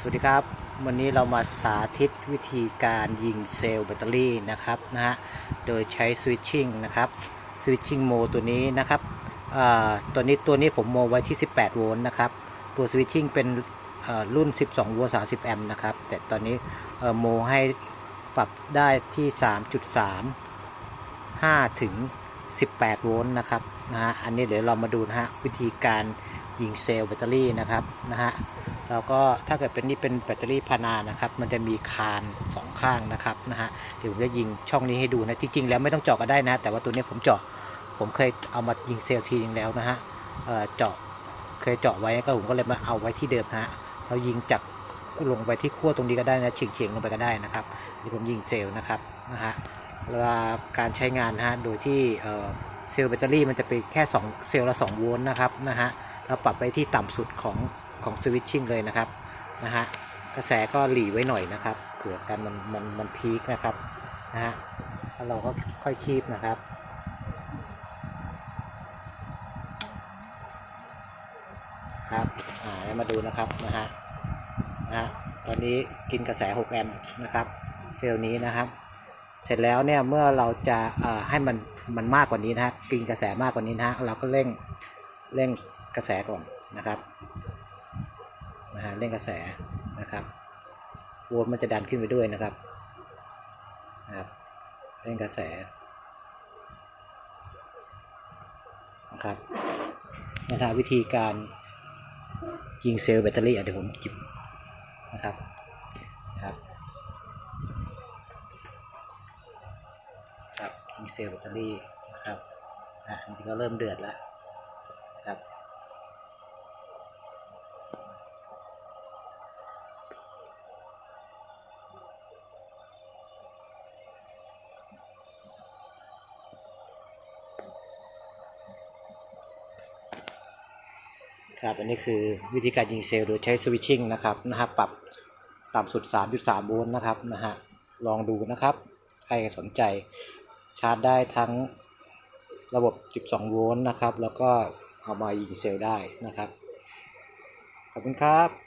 สวัสดีครับ วันนี้เรามาสาธิตวิธีการยิงเซลล์แบตเตอรี่นะครับนะฮะโดยใช้สวิตชิ่งนะครับสวิตชิ่งโมตัวนี้นะครับตัวนี้ตัวนี้ผมโมไว้ที่ 18 โวลต์นะครับ ตัวสวิตชิ่งเป็นรุ่น 12 โวลต์ 30 แอมป์นะครับ แต่ตอนนี้โมให้ปรับได้ที่ 3.3 5 ถึง 18 โวลต์นะครับนะฮะอันนี้เดี๋ยวเรามาดูนะฮะวิธีการยิงเซลล์แบตเตอรี่นะครับนะฮะ แล้วก็ถ้าเกิดเป็นนี่เป็นแบตเตอรี่พานานะครับ มันจะมีคานสองข้างนะครับนะฮะเดี๋ยวผมจะยิงช่องนี้ให้ดูนะจริง ๆ แล้วไม่ต้องเจาะก็ได้นะ แต่ว่าตัวนี้ผมเจาะผมเคยเอามายิงเซลล์ทีนึงแล้วนะฮะเออเจาะเคยเจาะไว้ก็ผมก็เลยมาเอาไว้ที่เดิมฮะเรายิงจากลงไปที่ขั้วตรงนี้ก็ได้นะเฉียงๆลงไปก็ได้นะครับเดี๋ยวผมยิงเซลล์นะครับนะฮะเวลาการใช้งานนะฮะโดยที่เซลล์แบตเตอรี่มันจะเป็นแค่2เซลล์ละ2โวลต์นะครับนะฮะเราปรับไปที่ต่ำสุดของ ของสวิตชิ่งเลยนะครับนะฮะกระแสก็หลีไว้หน่อยนะครับเผื่อกันมันมันมันพีคนะครับนะฮะแล้วเราก็ค่อยคีบนะครับครับอ่าแล้วมาดูนะครับนะฮะนะฮะตอนนี้กินกระแส 6 แอมป์นะครับเซลล์นี้นะครับเสร็จแล้วเนี่ยเมื่อเราจะเอ่อให้มันมันมากกว่านี้นะฮะกินกระแสมากกว่านี้นะฮะเราก็เร่งเร่งกระแสก่อนนะครับ นะฮะเร่งกระแสนะครับโวลต์มันจะดันขึ้นไปด้วยนะครับนะครับเร่งกระแสนะครับนะฮะวิธีการยิงเซลล์แบตเตอรี่เดี๋ยวผมจิบนะครับนะครับครับยิงเซลล์แบตเตอรี่นะครับอะอันนี้ก็เริ่มเดือดแล้วนะครับ ครับอันนี้คือวิธีการยิงเซลล์โดยใช้สวิตชิ่งนะครับนะฮะปรับต่ำสุด 3.3 โวลต์นะครับนะฮะลองดูนะครับ ใครสนใจชาร์จได้ทั้งระบบ 12 โวลต์นะครับ แล้วก็เอามายิงเซลล์ได้นะครับ ขอบคุณครับ